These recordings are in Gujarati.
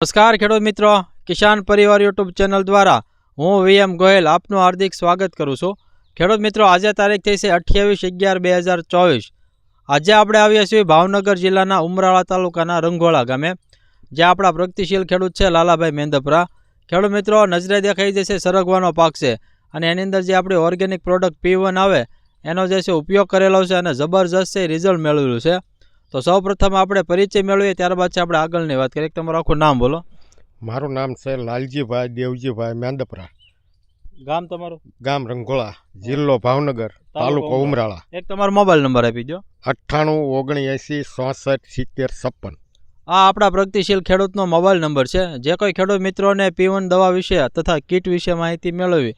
નમસ્કાર ખેડૂત મિત્રો, કિસાન પરિવાર યુટ્યુબ ચેનલ દ્વારા હું વીએમ ગોયલ આપનું હાર્દિક સ્વાગત કરું છું. ખેડૂત મિત્રો, આજે તારીખ થઈ છે અઠ્યાવીસ અગિયાર બે હજાર ચોવીસ. આજે આપણે આવ્યા છીએ ભાવનગર જિલ્લાના ઉમરાળા તાલુકાના રંગોળા ગામે જે આપણા પ્રગતિશીલ ખેડૂત છે લાલાભાઈ મેંદપરા. ખેડૂત મિત્રો, નજરે દેખાઈ જશે સરગવાનો પાક છે અને એની અંદર જે આપણી ઓર્ગેનિક પ્રોડક્ટ પી આવે, એનો જે છે ઉપયોગ કરેલો છે અને જબરજસ્ત છે, રિઝલ્ટ મેળવેલું છે. તો સૌપ્રથમ આપણે પરિચય મેળવીએ ત્યારબાદ છે આપણે આગળની વાત કરીએ. તમારું આખું નામ બોલો. મારું નામ છે લાલજીભાઈ દેવજીભાઈ મેંદપરા ગામ તમારું? ગામ રંગોળા જિલ્લો ભાવનગર તાલુકો ઉમરાળા. એક તમારો મોબાઈલ નંબર આપી દો અઠ્ઠાણું ઓગણએંસી ચોસઠ સિત્તેર છપ્પન. આ આપણા પ્રગતિશીલ ખેડૂતનો મોબાઈલ નંબર છે. જે કોઈ ખેડૂત મિત્રોને પીવન દવા વિશે તથા કીટ વિશે માહિતી મેળવવી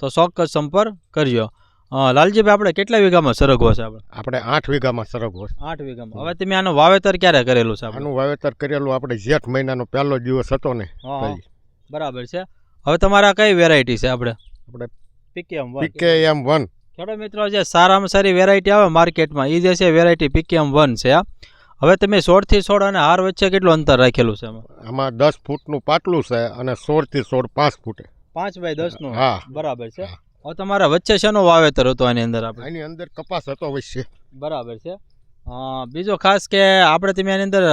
તો ચોક્કસ સંપર્ક કરજો. લાલજીભાઈ આપણે કેટલા વીઘામાં સરગવો છે આપણે? આપણે આઠ વીઘામાં સરગવો છે. આઠ વીઘામાં. હવે તમે આનું વાવેતર ક્યારે કરેલું છે આનું વાવેતર કરેલું આપણે જેઠ મહિનાનો પહેલો દિવસ હતો ને. બરાબર છે. હવે તમારા કઈ વેરાયટી છે આપણે? આપણે પીકેએમ પીકે એમ વન ખેડૂત મિત્રો જે સારામાં સારી વેરાયટી આવે માર્કેટમાં એ જે છે વેરાયટી પીકેએમ વન છે આ હવે તમે સોળથી સોળ અને હાર વચ્ચે કેટલું અંતર રાખેલું છે આમાં? દસ ફૂટનું પાટલું છે અને સોળથી સોળ પાંચ ફૂટે. પાંચ બાય દસનું? હા. બરાબર છે. હવે તમારા વચ્ચે શેનો વાવેતર હતો આની અંદર આપણે? આની અંદર કપાસ હતો વચ્ચે. બરાબર છે. બીજો ખાસ કે આપણે તમે આની અંદર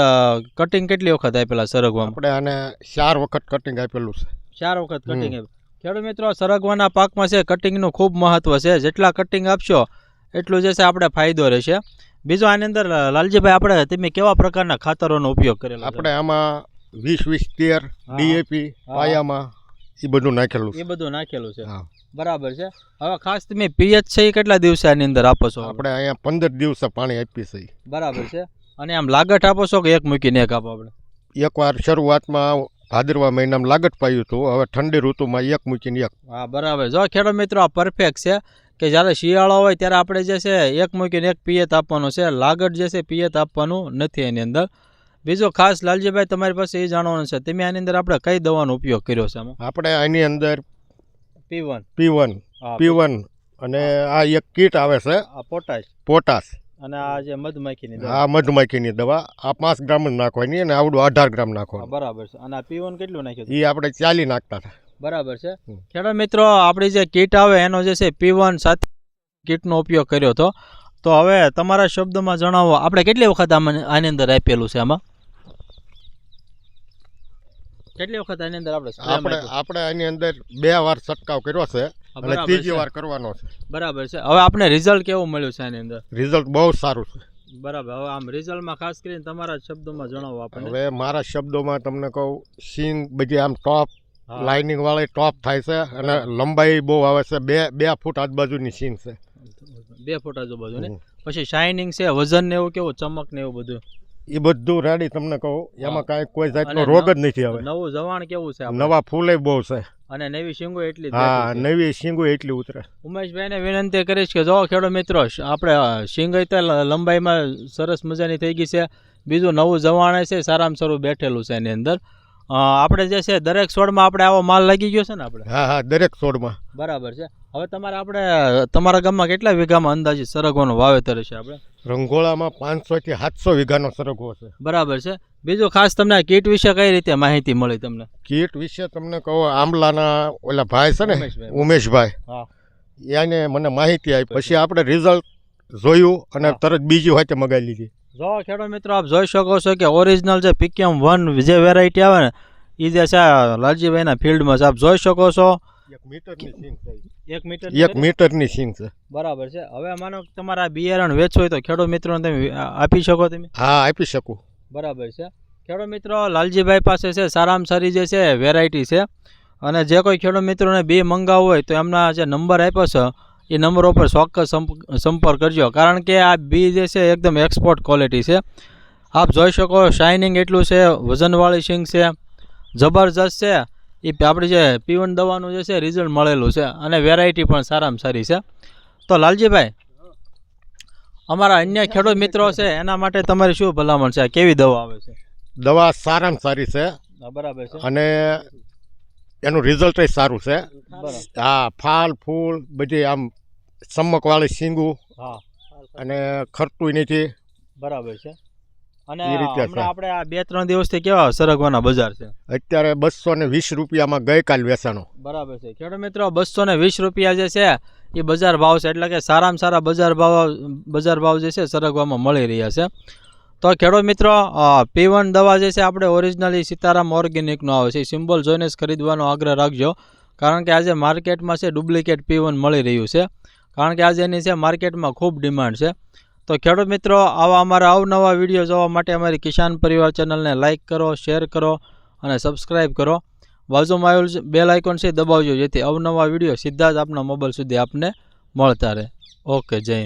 કટિંગ કેટલી વખત આપેલા સરગવામાં? આપણે આને ચાર વખત કટિંગ આપેલું છે. ચાર વખત કટિંગ આપ્યું. ખેડૂત મિત્રો સરગવાના પાકમાં છે કટિંગનું ખૂબ મહત્વ છે. જેટલા કટિંગ આપશો એટલું જે છે આપણે ફાયદો રહેશે. બીજો આની અંદર લાલજીભાઈ આપણે તમે કેવા પ્રકારના ખાતરોનો ઉપયોગ કરેલો આપણે આમાં વીસ વીસ તેર ડીએપી. પાયામાં એ બધું નાખેલું એ બધું નાખેલું છે. હા. બરાબર છે. હવે ખાસ તમે પીએચ છે એ કેટલા દિવસે આની અંદર આપો છો? આપણે અહીંયા પંદર દિવસે પાણી આપીએ છીએ. બરાબર છે. અને આમ લાગટ આપો છો કે એક મૂકીને એક આપો આપણે? એકવાર શરૂઆતમાં ભાદરવા મહિનામાં લાગટ પાયું હતું. હવે ઠંડી ઋતુમાં એક મૂકીને એક. હા બરાબર. જો ખેડૂત મિત્રો આ પરફેક્ટ છે કે જ્યારે શિયાળો હોય ત્યારે આપણે જે છે એક મૂકીને એક પિયત આપવાનું છે. લાગટ જે છે પિયત આપવાનું નથી એની અંદર. બીજો ખાસ લાલજીભાઈ તમારી પાસે એ જાણવાનું છે તમે આની અંદર આપણે કઈ દવાનો ઉપયોગ કર્યો છે આપણે આની અંદર P one P one P one અને આ એક કીટ આવે છે આ પોટાશ. પોટાશ. અને આ જે મધમાખીની દવા. આ મધમાખીની દવા આ પાંચ ગ્રામ જ નાખવાની અને આવડું અઢાર ગ્રામ નાખવાનું. બરાબર છે. અને આ પી વન કેટલું નાખ્યું એ આપણે ચાલી નાખતા હતા. બરાબર છે. ખેડા ખેડૂત મિત્રો આપણી જે કીટ આવે એનો જે છે પી વન સાથે કીટનો ઉપયોગ કર્યો હતો. તો હવે તમારા શબ્દમાં જણાવો આપણે કેટલી વખત આમાં આની અંદર આપેલું છે આમાં? કેટલી વખત આની અંદર આપણે આપણે આપણે આની અંદર બે વાર છંટકાવ કર્યો છે અને ત્રીજી વાર કરવાનો છે. બરાબર છે. હવે આપણે રિઝલ્ટ કેવું મળ્યું છે આની અંદર? રિઝલ્ટ બહુ સારું છે. બરાબર. હવે આમ રિઝલ્ટમાં ખાસ કરીને તમારા શબ્દોમાં જણાવો આપણે હવે મારા શબ્દોમાં તમને કહું સીન બધી આમ ટોપ લાઇનિંગ વાળી ટોપ થાય છે અને લંબાઈ બહુ આવે છે. બે બે ફૂટ આજુબાજુની સીન છે. બે ફૂટ આજુબાજુ ને પછી શાઇનિંગ છે વજન ને એવું કેવું ચમક ને એવું બધું? એ બધું રેડી તમને કહું. એમાં કાંઈ કોઈ જાતનો રોગ જ નથી આવે નવું જવાણ કેવું છે? નવા ફૂલે બહુ છે. અને નવી શીંગો એટલી હા નવી શીંગો એટલી ઉતરે. ઉમેશભાઈને વિનંતી કરીશ કે જો ખેડૂત મિત્રો આપણે શીંગ તો લંબાઈમાં સરસ મજાની થઈ ગઈ છે. બીજું નવું જવાણ છે સારામાં સારું બેઠેલું છે એની અંદર. આપણે જે છે દરેક છોડમાં આપણે આવો માલ લાગી ગયો છે ને આપણે? હા હા દરેક છોડમાં. બરાબર છે. હવે તમારે આપણે તમારા ગામમાં કેટલા વીઘામાં અંદાજે સરગવાનું વાવેતર છે આપણે? રંગોળામાં પાંચસો થી સાતસો વીઘાનો સરગવો છે. બરાબર છે. બીજું ખાસ તમને આ કીટ વિશે કઈ રીતે માહિતી મળી તમને? કીટ વિશે તમને કહો આંબલાના ઓલા ભાઈ છે ને ઉમેશભાઈ. એને મને માહિતી આપી. પછી આપણે રિઝલ્ટ જોયું અને તરત બીજી હોય મગાવી લીધી. જો ખેડૂત મિત્રો આપ જોઈ શકો છો કે ઓરિજિનલ જે પીકેમ વન જે વેરાયટી આવે ને એ જે છે લાલજીભાઈના ફિલ્ડમાં છે. આપ જોઈ શકો છો એક મીટરની સિંગ છે એક મીટર એક મીટરની સિંગ છે. બરાબર છે. હવે માનો તમારા આ બિયારણ વેચવું હોય તો ખેડૂત મિત્રોને તમે આપી શકો તમે? હા આપી શકું. બરાબર છે. ખેડૂત મિત્રો લાલજીભાઈ પાસે છે સારામાં સારી જે છે વેરાયટી છે. અને જે કોઈ ખેડૂત મિત્રોને બે મંગાવવું હોય તો એમના જે નંબર આપ્યો છે એ નંબરો પર ચોક્કસ સંપર્ક કરજો. કારણ કે આ બી જે છે એકદમ એક્સપોર્ટ ક્વોલિટી છે. આપ જોઈ શકો શાઇનિંગ એટલું છે વજનવાળી સિંગ છે જબરજસ્ત છે. એ આપણી જે પીવન દવાનું જે છે રિઝલ્ટ મળેલું છે અને વેરાયટી પણ સારામાં સારી છે. તો લાલજીભાઈ અમારા અન્ય ખેડૂત મિત્રો છે એના માટે તમારી શું ભલામણ છે? કેવી દવા આવે છે? દવા સારામાં સારી છે. બરાબર છે. અને એનું રિઝલ્ટ સારું છે. હા ફાલ ફૂલ બધી આમ ચમકવાળી શીંગું હા. અને ખરતું નથી બરાબર છે. અને હમણાં આપણે આ બે ત્રણ દિવસથી કેવા સરગવાના બજાર છે? અત્યારે બસો ને વીસ રૂપિયામાં ગઈકાલ વેચાણો. બરાબર છે. ખેડૂત મિત્રો બસો ને વીસ રૂપિયા જે છે એ બજાર ભાવ છે. એટલે કે સારામાં સારા બજાર ભાવ બજાર ભાવ જે છે સરગવામાં મળી રહ્યા છે. તો ખેડૂત મિત્રો પીવન દવા જે છે આપણે ઓરિજિનલી સીતારામ ઓર્ગેનિકનો આવે છે. સિમ્બોલ જોઈને જ ખરીદવાનો આગ્રહ રાખજો. કારણ કે આજે માર્કેટમાં છે ડુપ્લિકેટ પીવન મળી રહ્યું છે. કારણ કે આજે એની છે માર્કેટમાં ખૂબ ડિમાન્ડ છે. તો ખેડૂત મિત્રો, આવા અમારા અવનવા વીડિયો જોવા માટે અમારી કિસાન પરિવાર ચેનલને લાઇક કરો શેર કરો અને સબસ્ક્રાઈબ કરો. બાજુમાં આવેલું બેલ આઇકોન છે દબાવજો, જેથી અવનવા વીડિયો સીધા જ આપના મોબાઈલ સુધી આપને મળતા રહે. ઓકે, જય